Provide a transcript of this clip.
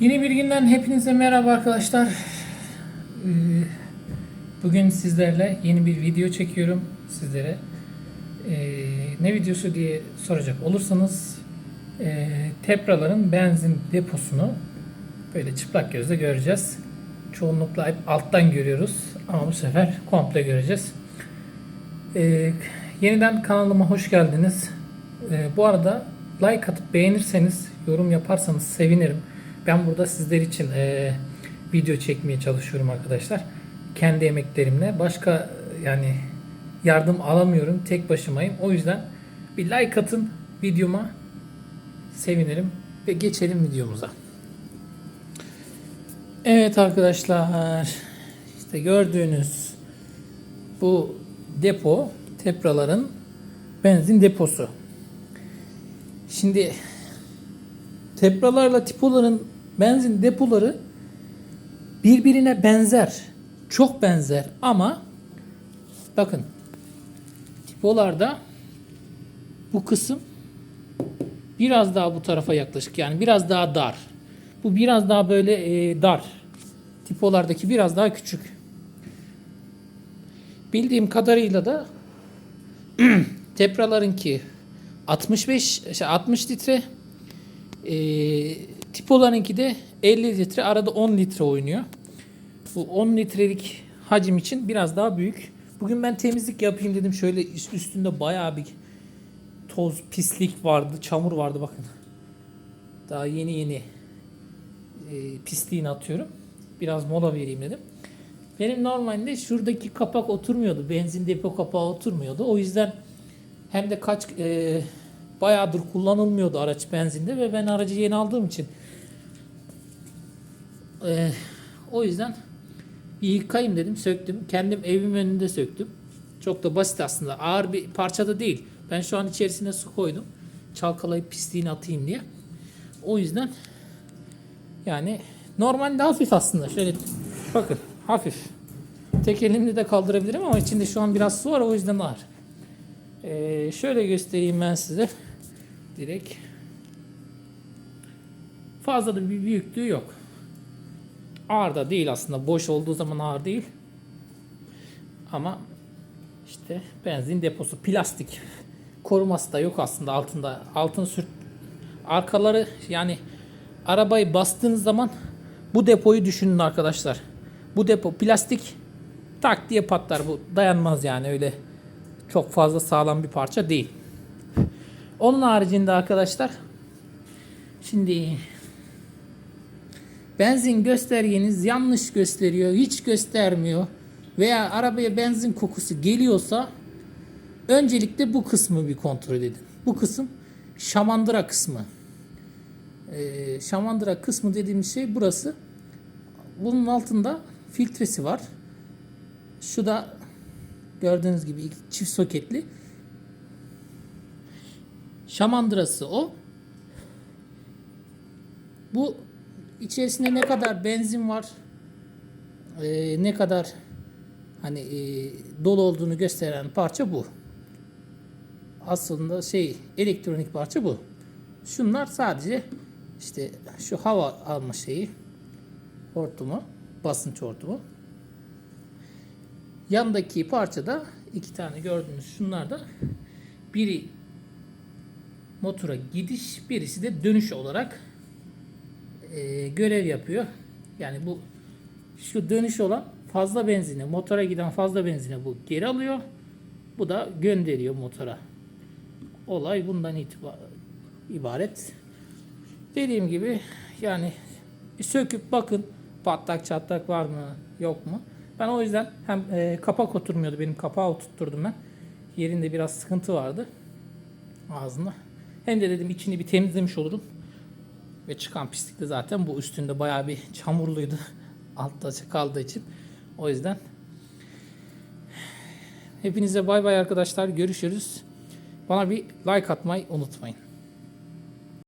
Yeni bir günden hepinize merhaba arkadaşlar. Ee, Bugün sizlerle yeni bir video çekiyorum sizlere. Ee, Ne videosu diye soracak olursanız e, Tepraların benzin deposunu böyle çıplak gözle göreceğiz. Çoğunlukla hep alttan görüyoruz ama bu sefer komple göreceğiz. Ee, yeniden kanalıma hoş geldiniz. Bu arada like atıp beğenirseniz, yorum yaparsanız sevinirim. Ben burada sizler için e, video çekmeye çalışıyorum arkadaşlar. Kendi emeklerimle. Başka yani yardım alamıyorum. Tek başımayım. O yüzden bir like atın videoma. Sevinirim. Ve geçelim videomuza. Evet arkadaşlar. işte gördüğünüz bu depo Tepraların benzin deposu. Şimdi Tepralarla Tipoların benzin depoları birbirine benzer. Çok benzer ama bakın Tipolarda bu kısım biraz daha bu tarafa yaklaşık yani biraz daha dar. Bu biraz daha böyle e, dar. Tipolardaki biraz daha küçük. Bildiğim kadarıyla da Tepralarınki 65 şey 60 litre e, Tipolarınki de 50 litre arada 10 litre oynuyor. Bu 10 litrelik hacim için biraz daha büyük. Bugün ben temizlik yapayım dedim. Şöyle üst- üstünde bayağı bir toz, pislik vardı, çamur vardı bakın. Daha yeni yeni e, pisliğini atıyorum. Biraz mola vereyim dedim. Benim normalde şuradaki kapak oturmuyordu. Benzin depo kapağı oturmuyordu. O yüzden hem de kaç e, bayağıdır kullanılmıyordu araç benzinde ve ben aracı yeni aldığım için e, o yüzden bir yıkayayım dedim söktüm. Kendim evim önünde söktüm. Çok da basit aslında. Ağır bir parça da değil. Ben şu an içerisine su koydum. Çalkalayıp pisliğini atayım diye. O yüzden yani normalde hafif aslında. Şöyle bakın hafif. Tek elimle de kaldırabilirim ama içinde şu an biraz su var o yüzden ağır. Ee, şöyle göstereyim ben size. Direkt. Fazla da bir büyüklüğü yok. Ağır da değil aslında. Boş olduğu zaman ağır değil. Ama işte benzin deposu plastik. Koruması da yok aslında altında. Altın sürt arkaları yani arabayı bastığınız zaman bu depoyu düşünün arkadaşlar. Bu depo plastik tak diye patlar bu. Dayanmaz yani öyle çok fazla sağlam bir parça değil. Onun haricinde arkadaşlar şimdi benzin göstergeniz yanlış gösteriyor, hiç göstermiyor veya arabaya benzin kokusu geliyorsa öncelikle bu kısmı bir kontrol edin. Bu kısım şamandıra kısmı. Ee, şamandıra kısmı dediğimiz şey burası. Bunun altında filtresi var. Şu da gördüğünüz gibi çift soketli. Şamandırası o. Bu içerisinde ne kadar benzin var, e, ne kadar hani e, dolu olduğunu gösteren parça bu. Aslında şey elektronik parça bu. Şunlar sadece işte şu hava alma şeyi hortumu, basınç hortumu. Yandaki parçada iki tane gördüğünüz şunlar da biri motora gidiş, birisi de dönüş olarak e, görev yapıyor. Yani bu şu dönüş olan fazla benzini, motora giden fazla benzini bu geri alıyor. Bu da gönderiyor motora. Olay bundan ibaret. Dediğim gibi yani söküp bakın patlak çatlak var mı yok mu. Ben o yüzden hem e, kapak oturmuyordu benim kapağı oturtturdum ben. Yerinde biraz sıkıntı vardı ağzında. Hem de dedim içini bir temizlemiş olurum. Ve çıkan pislik de zaten bu üstünde bayağı bir çamurluydu. Altta kaldığı için. O yüzden hepinize bay bay arkadaşlar. Görüşürüz. Bana bir like atmayı unutmayın.